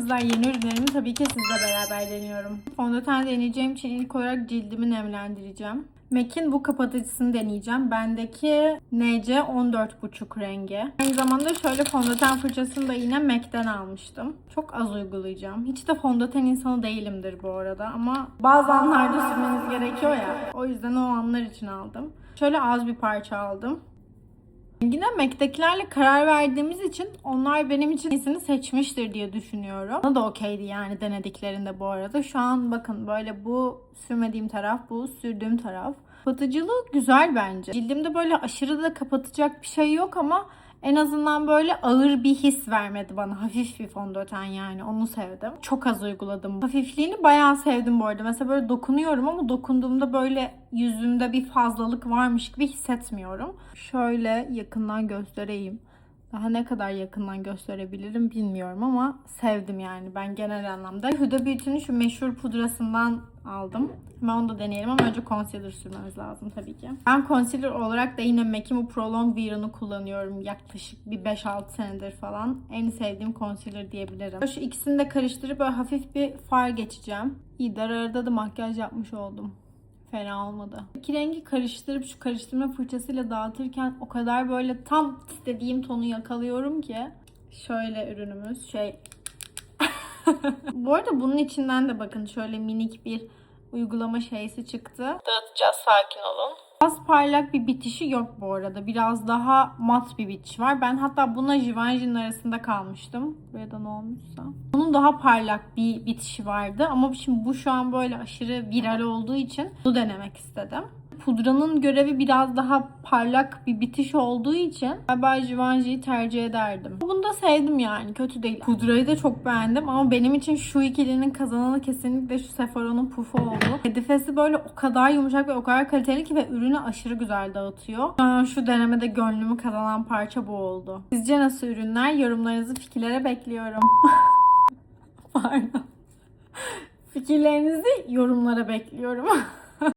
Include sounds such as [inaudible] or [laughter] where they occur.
kızlar yeni ürünlerimi tabii ki sizle beraber deniyorum. Fondöten deneyeceğim için ilk olarak cildimi nemlendireceğim. MAC'in bu kapatıcısını deneyeceğim. Bendeki NC 14.5 rengi. Aynı zamanda şöyle fondöten fırçasını da yine MAC'den almıştım. Çok az uygulayacağım. Hiç de fondöten insanı değilimdir bu arada ama bazı anlarda sürmeniz gerekiyor ya. O yüzden o anlar için aldım. Şöyle az bir parça aldım. Yine Mac'tekilerle karar verdiğimiz için onlar benim için iyisini seçmiştir diye düşünüyorum. Bana da okeydi yani denediklerinde bu arada. Şu an bakın böyle bu sürmediğim taraf, bu sürdüğüm taraf. Kapatıcılığı güzel bence. Cildimde böyle aşırı da kapatacak bir şey yok ama en azından böyle ağır bir his vermedi bana. Hafif bir fondöten yani. Onu sevdim. Çok az uyguladım. Hafifliğini bayağı sevdim bu arada. Mesela böyle dokunuyorum ama dokunduğumda böyle yüzümde bir fazlalık varmış gibi hissetmiyorum. Şöyle yakından göstereyim. Daha ne kadar yakından gösterebilirim bilmiyorum ama sevdim yani ben genel anlamda. Huda Beauty'nin şu meşhur pudrasından aldım. Hemen onu da deneyelim ama önce concealer sürmemiz lazım tabii ki. Ben concealer olarak da yine MAC'in bu Prolong Wear'ını kullanıyorum yaklaşık bir 5-6 senedir falan. En sevdiğim concealer diyebilirim. Şu ikisini de karıştırıp böyle hafif bir far geçeceğim. İyi dar da makyaj yapmış oldum. Fena olmadı. İki rengi karıştırıp şu karıştırma fırçasıyla dağıtırken o kadar böyle tam istediğim tonu yakalıyorum ki. Şöyle ürünümüz şey. [laughs] Bu arada bunun içinden de bakın şöyle minik bir uygulama şeysi çıktı. Dağıtacağız sakin olun. Az parlak bir bitişi yok bu arada. Biraz daha mat bir bitiş var. Ben hatta buna Givenchy'nin arasında kalmıştım. Buraya da ne olmuşsa. Onun daha parlak bir bitişi vardı. Ama şimdi bu şu an böyle aşırı viral olduğu için bunu denemek istedim. Pudranın görevi biraz daha parlak bir bitiş olduğu için galiba Givenchy'yi tercih ederdim. Bunu da sevdim yani. Kötü değil. Pudrayı da çok beğendim ama benim için şu ikilinin kazananı kesinlikle şu Sephora'nın pufu oldu. Hedefesi böyle o kadar yumuşak ve o kadar kaliteli ki ve ürünü aşırı güzel dağıtıyor. Şu denemede gönlümü kazanan parça bu oldu. Sizce nasıl ürünler? Yorumlarınızı fikirlere bekliyorum. [laughs] Pardon. Fikirlerinizi yorumlara bekliyorum. [laughs]